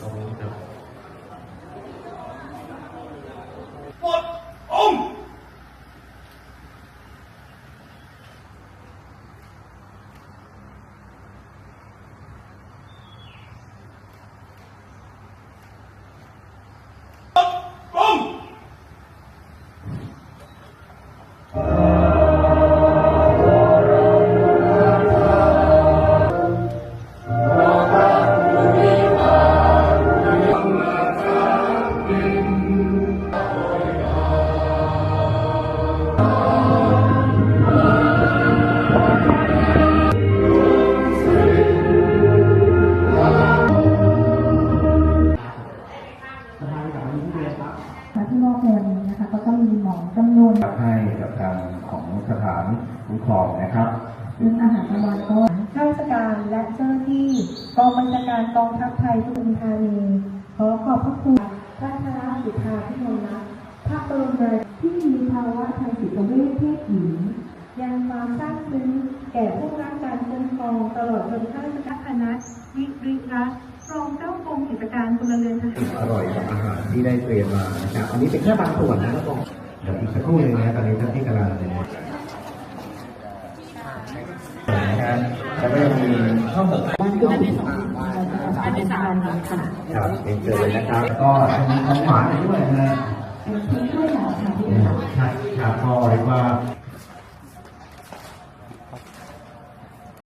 ขอบคุณ ค่ะที่มอบในวันนี้นะคะก็ต้องมีหมอนจำนวนให้กับทางของสถานคุ้มครองนะครับเรื่องอาหารกลางวันก็ข้าราชการและเจ้าหน้าที่กองบัญชาการกองทัพไทยทุกธานีขอขอบพระคุณพระธาสุธาพิมลรัตน์พระบรมราชที่มีภาวะทางจิตเวชเพศหญิงยังความซาบซึ้งแก่ผู้รับการคุ้มครองตลอดจนข้าราชการคณะวิริรัตน์ รองเจ้ากรมกิจการพลเรือนทหารอร่อยกับอาหารที่ได้เตรียมมานะครับอันนี้เป็นแค่บางส่วนนะครับผมเดี๋ยวอีกสักครู่หนึงนะตอนนี้ท่านที่กำลังนะครับแล้วก็ยังมีข้าวหมกบ้านก็เป็นสองอันที่สามค่ะครับเป็นเจอเลยนะครับแล้วก็จะมีของหวานด้วยนะฮะเป็นที่ด้วยเหล่าค่ะที่ใช่ครับก็เรียกว่า